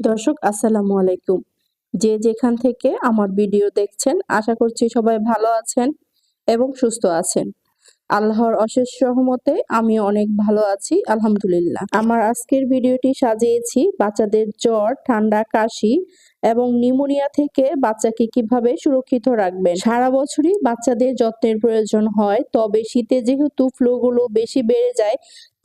দর্শক, আসসালামু আলাইকুম। যে যেখান থেকে আমার ভিডিও দেখছেন, আশা করছি সবাই ভালো আছেন এবং সুস্থ আছেন। আল্লাহর অশেষ সহমতে আমি অনেক ভালো আছি, আলহামদুলিল্লাহ। আমার আজকের ভিডিওটি সাজিয়েছি বাচ্চাদের জ্বর, ঠান্ডা, কাশি এবং নিউমোনিয়া থেকে বাচ্চাকে কীভাবে সুরক্ষিত রাখবেন। সারা বছরই বাচ্চাদের যত্নের প্রয়োজন হয়, তবে শীতে যেহেতু ফ্লুগুলো বেশি বেড়ে যায়,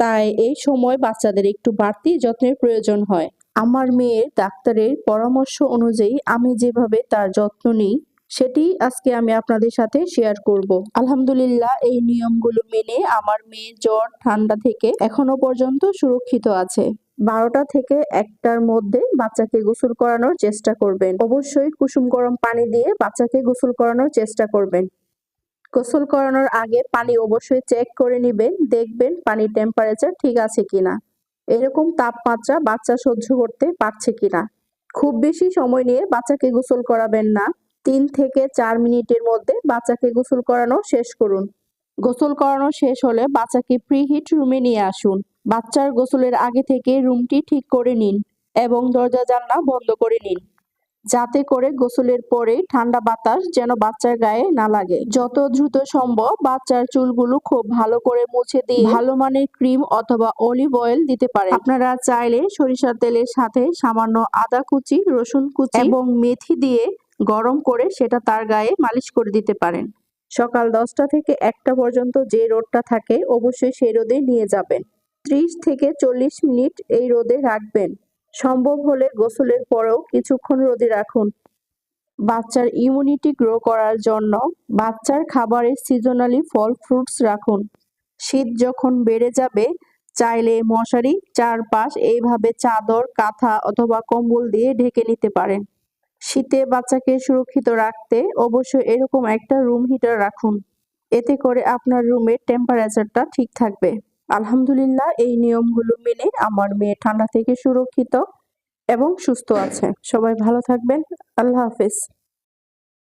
তাই এই সময় বাচ্চাদের একটু বাড়তি যত্নের প্রয়োজন হয়। আমার মেয়ের ডাক্তারের পরামর্শ অনুযায়ী আমি যেভাবে তার যত্ন নিই, সেটি আজকে আমি আপনাদের সাথে শেয়ার করব। আলহামদুলিল্লাহ, এই নিয়মগুলো মেনে আমার মেয়ে জ্বর ঠান্ডা থেকে এখনও পর্যন্ত সুরক্ষিত আছে। বারোটা থেকে একটার মধ্যে বাচ্চাকে গোসল করানোর চেষ্টা করবেন। অবশ্যই কুসুম গরম পানি দিয়ে বাচ্চাকে গোসল করানোর চেষ্টা করবেন। গোসল করানোর আগে পানি অবশ্যই চেক করে নেবেন, দেখবেন পানির টেম্পারেচার ঠিক আছে কিনা। এরকম তাপমাত্রা বাচ্চা সহ্য করতে পারছে কিনা? খুব বেশি সময় নিয়ে বাচ্চাকে গোসল করাবেন না। তিন থেকে চার মিনিটের মধ্যে বাচ্চাকে গোসল করানো শেষ করুন। গোসল করানো শেষ হলে বাচ্চাকে প্রিহিট রুমে নিয়ে আসুন। বাচ্চার গোসলের আগে থেকে রুমটি ঠিক করে নিন এবং দরজা জানলা বন্ধ করে নিন। যাতে করে গোসলের পরে ঠান্ডা বাতাস যেন বাচ্চার গায়ে না লাগে। যত দ্রুত সম্ভব বাচ্চার চুলগুলো খুব ভালো করে মুছে দিয়ে ভালো মানের ক্রিম অথবা অলিভ অয়েল দিতে পারেন। আপনারা চাইলে সরিষার তেলের সাথে সামান্য আদা কুচি, রসুন কুচি এবং মেথি দিয়ে গরম করে সেটা তার গায়ে মালিশ করে দিতে পারেন। সকাল দশটা থেকে একটা পর্যন্ত যে রোদটা থাকে অবশ্যই সেই রোদে নিয়ে যাবেন। ত্রিশ থেকে চল্লিশ মিনিট এই রোদে রাখবেন। সম্ভব হলে গোসলের পরেও কিছুক্ষণ রোদে রাখুন। বাচ্চার ইমিউনিটি গ্রো করার জন্য বাচ্চার খাবারে সিজনালি ফল ফ্রুটস রাখুন। শীত যখন বেড়ে যাবে, চাইলে মশারি, চারপাশ এইভাবে চাদর, কাঁথা অথবা কম্বল দিয়ে ঢেকে নিতে পারেন। শীতে বাচ্চাকে সুরক্ষিত রাখতে অবশ্যই এরকম একটা রুম হিটার রাখুন। এতে করে আপনার রুমের টেম্পারেচারটা ঠিক থাকবে। আলহামদুলিল্লাহ, এই নিয়মগুলো মেনে আমার মেয়ে ঠান্ডা থেকে সুরক্ষিত এবং সুস্থ আছে। সবাই ভালো থাকবেন। আল্লাহ হাফেজ।